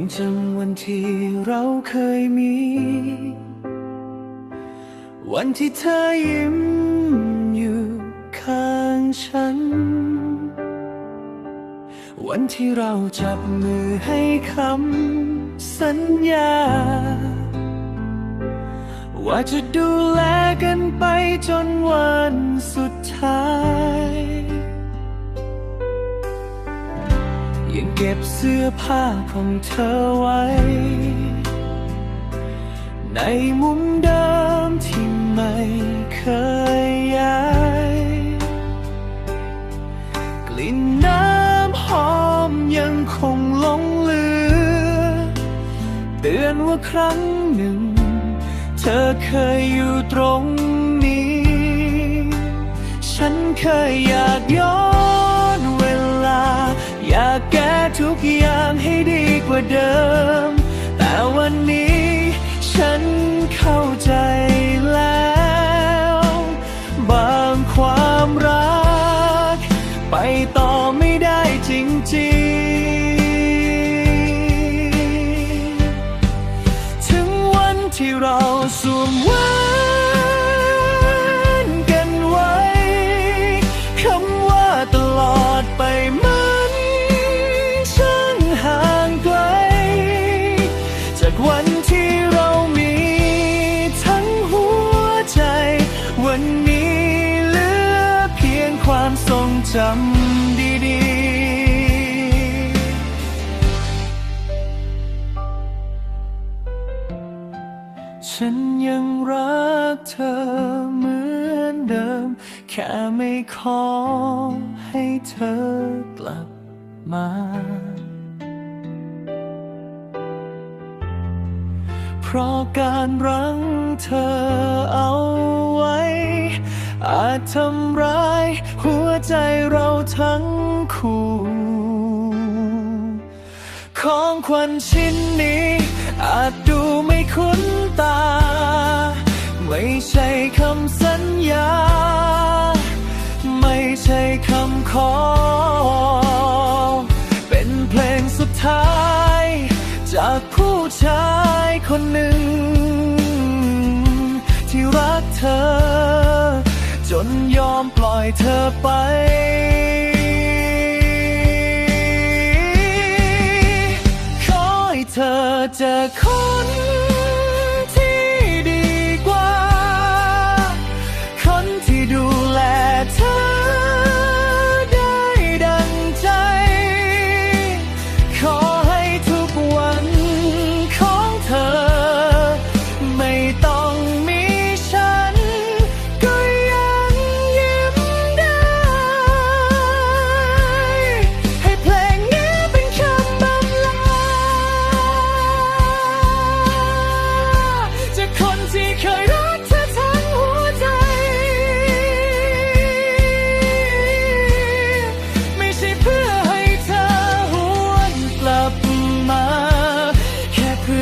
ยังจำวันที่เราเคยมี วันที่เธอยิ้มอยู่ข้างฉัน วันที่เราจับมือให้คำสัญญา ว่าจะดูแลกันไปจนวันสุดท้าย เก็บเสื้อผ้าของเธอไว้ ในมุมเดิมที่ไม่เคยย้าย กลิ่นน้ำหอมยังคงหลงเหลือ เตือนว่าครั้งหนึ่ง เธอเคยอยู่ตรงนี้ ฉันเคยอยากย้อนเวลา อยากแก้ ทุกอย่างให้ดีกว่าเดิม แต่วันนี้ฉันเข้าใจ จำดีๆ ฉันยังรักเธอเหมือนเดิม แค่ไม่ขอให้เธอกลับมาเพราะการรั้งเธอเอาไว้ อาจทำร้าย หัวใจเราทั้งคู่ ของขวัญชิ้นนี้ อาจดูไม่คุ้นตา ไม่ใช่คำสัญญา ไม่ใช่คำขอ เป็นเพลงสุดท้าย จากผู้ชายคนหนึ่ง ที่รักเธอ นยอมปล่อยเธอไป ขอให้เธอเจอคน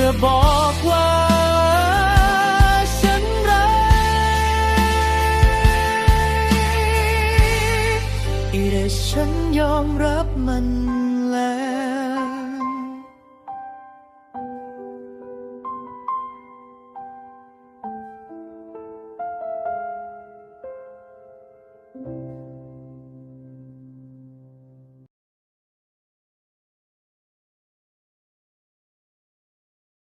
อบอกว่าฉันรักแต่ฉันยอมรับมัน